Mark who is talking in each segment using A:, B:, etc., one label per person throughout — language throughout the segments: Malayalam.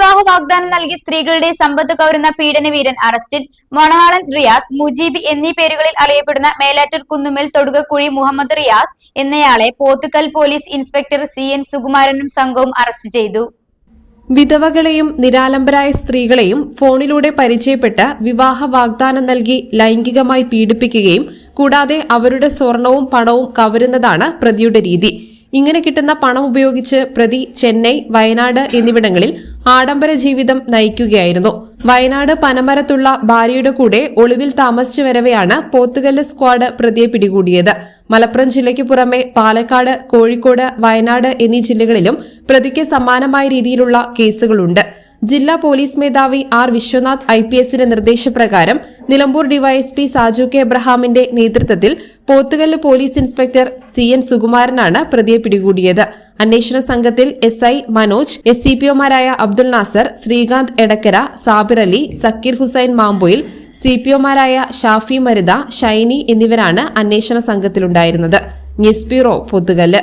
A: വിവാഹ വാഗ്ദാനം നൽകി സ്ത്രീകളുടെ സമ്പത്ത് കവരുന്ന പീഡനവീരൻ അറസ്റ്റിൽ മൊണാളൻ റിയാസ് മുജീബ് എന്നീ പേരുകളിൽ അറിയപ്പെടുന്ന മേലാറ്റൂർ കുന്നുമേൽ തൊടുകക്കുഴി മുഹമ്മദ് റിയാസ് എന്നയാളെ Pothukal police inspector C N സുകുമാരനും സംഘവും അറസ്റ്റ് ചെയ്തു.
B: വിധവകളെയും നിരാലംബരായ സ്ത്രീകളെയും ഫോണിലൂടെ പരിചയപ്പെട്ട് വിവാഹ വാഗ്ദാനം നൽകി ലൈംഗികമായി പീഡിപ്പിക്കുകയും കൂടാതെ അവരുടെ സ്വർണവും പണവും കവരുന്നതാണ് പ്രതിയുടെ രീതി. ഇങ്ങനെ കിട്ടുന്ന പണം ഉപയോഗിച്ച് പ്രതി ചെന്നൈ വയനാട് എന്നിവിടങ്ങളിൽ ആഡംബര ജീവിതം നയിക്കുകയായിരുന്നു. വയനാട് പനമരത്തുള്ള ഭാര്യയുടെ കൂടെ ഒളിവിൽ താമസിച്ചു വരവെയാണ് പോത്തുകല്ല് സ്ക്വാഡ് പ്രതിയെ പിടികൂടിയത്. മലപ്പുറം ജില്ലയ്ക്ക് പുറമെ പാലക്കാട് കോഴിക്കോട് വയനാട് എന്നീ ജില്ലകളിലും പ്രതിക്ക് സമാനമായ രീതിയിലുള്ള കേസുകളുണ്ട്. ജില്ലാ പോലീസ് മേധാവി ആർ വിശ്വനാഥ് ഐ പി എസിന്റെ നിർദ്ദേശപ്രകാരം നിലമ്പൂർ ഡിവൈഎസ്പി സാജു കെ എബ്രഹാമിന്റെ നേതൃത്വത്തിൽ Pothukallu police inspector C N സുകുമാരനാണ് പ്രതിയെ പിടികൂടിയത്. അന്വേഷണ സംഘത്തിൽ S I Manoj S C P ഒമാരായ Abdul Nasar Sreekanth Edakkara Sabir Ali Zakir Hussain Mampoyil C P ഒമാരായ ഷാഫി മരുത ഷൈനി എന്നിവരാണ് അന്വേഷണ സംഘത്തിലുണ്ടായിരുന്നത്. News bureau Pothukallu.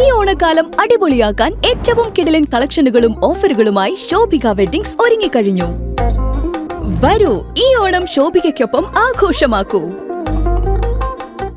C: ഈ ഓണക്കാലം അടിപൊളിയാക്കാൻ ഏറ്റവും കിടലൻ കളക്ഷനുകളും ഓഫറുകളുമായി ശോഭിക വെഡിങ്സ് ഒരുങ്ങിക്കഴിഞ്ഞു. വരൂ ഈ ഓണം ശോഭികയ്ക്കൊപ്പം ആഘോഷമാക്കൂ.